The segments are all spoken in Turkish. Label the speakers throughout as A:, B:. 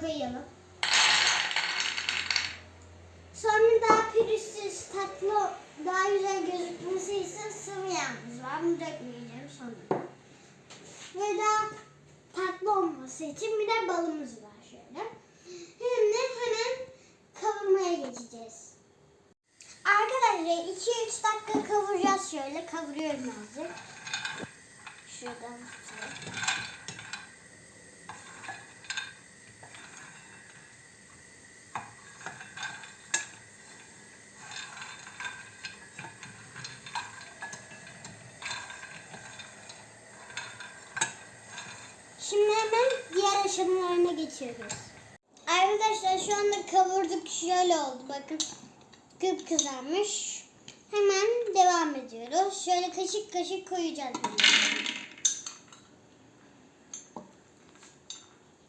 A: koyalım. Sonra daha pürüzsüz, tatlı, daha güzel gözükmesi için sıvı yağımız var. Bunu dökmeyeceğim sonra. Ve daha tatlı olması için bir de balımız var şöyle. Şimdi hemen kavurmaya geçeceğiz. Arkadaşlar 2-3 dakika kavuracağız şöyle. Kavuruyorum azıcık. Şuradan tutalım. Şimdi hemen diğer aşamalarına geçiyoruz. Arkadaşlar şu anda kavurduk şöyle oldu bakın. Kıpkızarmış. Hemen devam ediyoruz. Şöyle kaşık kaşık koyacağız.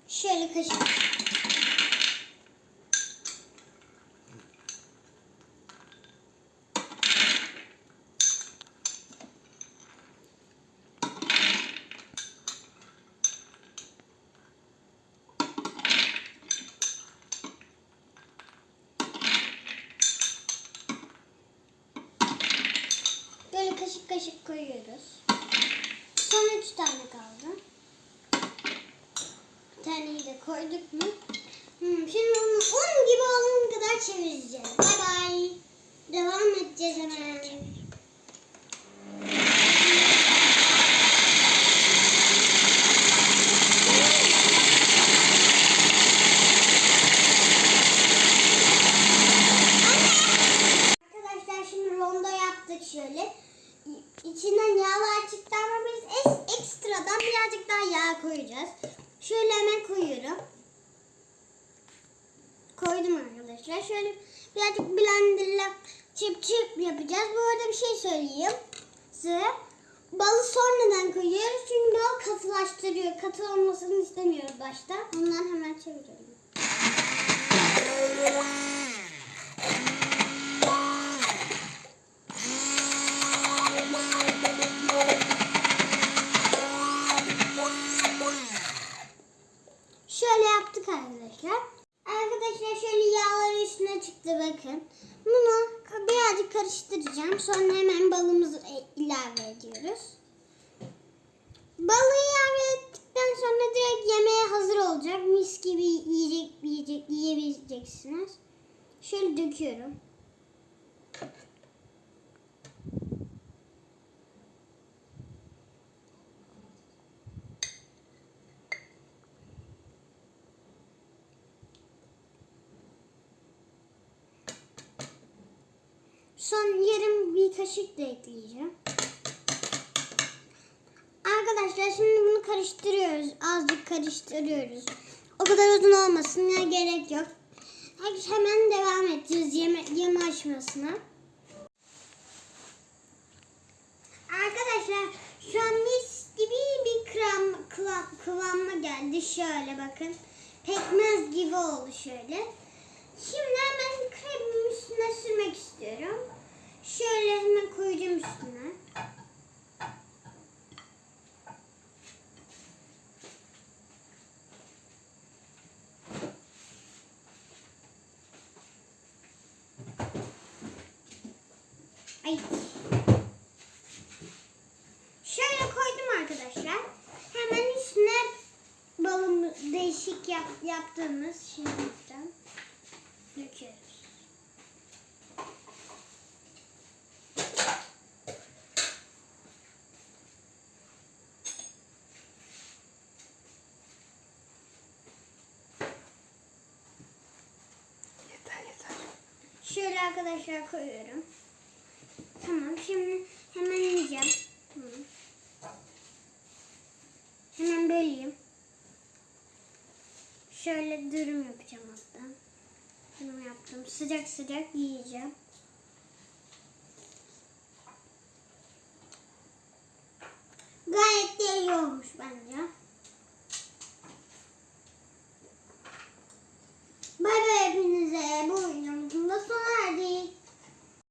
A: Şöyle kaşık. Kaşık kaşık koyuyoruz. Son üç tane kaldı. Bir taneyi de koyduk mu? Hmm, şimdi onu un gibi olana kadar çevireceğiz. Bay bay. Devam edeceğiz hemen. Arkadaşlar şimdi rondo yaptık şöyle. İ- İçinden yağlar çıktı ama biz ekstradan birazcık daha yağ koyacağız. Şöyle hemen koyuyorum. Koydum arkadaşlar. Şöyle birazcık blenderla çıp çıp yapacağız. Bu arada bir şey söyleyeyim size. Balı sonradan koyuyoruz çünkü bal katılaştırıyor. Katı olmasını istemiyoruz başta. Ondan hemen çeviriyorum. Yaptık arkadaşlar. Arkadaşlar şöyle yağlar üstüne çıktı bakın. Bunu birazcık karıştıracağım. Sonra hemen balımızı e- ilave ediyoruz. Balı ilave ettikten sonra direkt yemeğe hazır olacak. Mis gibi yiyecek, yiyecek, yiyebileceksiniz. Şöyle döküyorum. Son yarım bir kaşık da ekleyeceğim. Arkadaşlar şimdi bunu karıştırıyoruz. Azıcık karıştırıyoruz. O kadar uzun olmasına gerek yok. Hadi Hemen devam edeceğiz yeme, yeme aşamasına. Arkadaşlar şu an mis gibi bir kıvam, kıvam, kıvama geldi. Şöyle bakın. Pekmez gibi oldu şöyle. Şimdi hemen kremimin üstüne sürmek istiyorum. Şöyle hemen koyacağım üstüne. Ay. Şöyle koydum arkadaşlar. Hemen üstüne balımı değişik yap, yaptığımız şimdiden döküyoruz. Şöyle arkadaşlar koyuyorum. Tamam şimdi hemen yiyeceğim. Hemen böleyim. Şöyle dürüm yapacağım hatta. Dürüm yaptım. Sıcak sıcak yiyeceğim.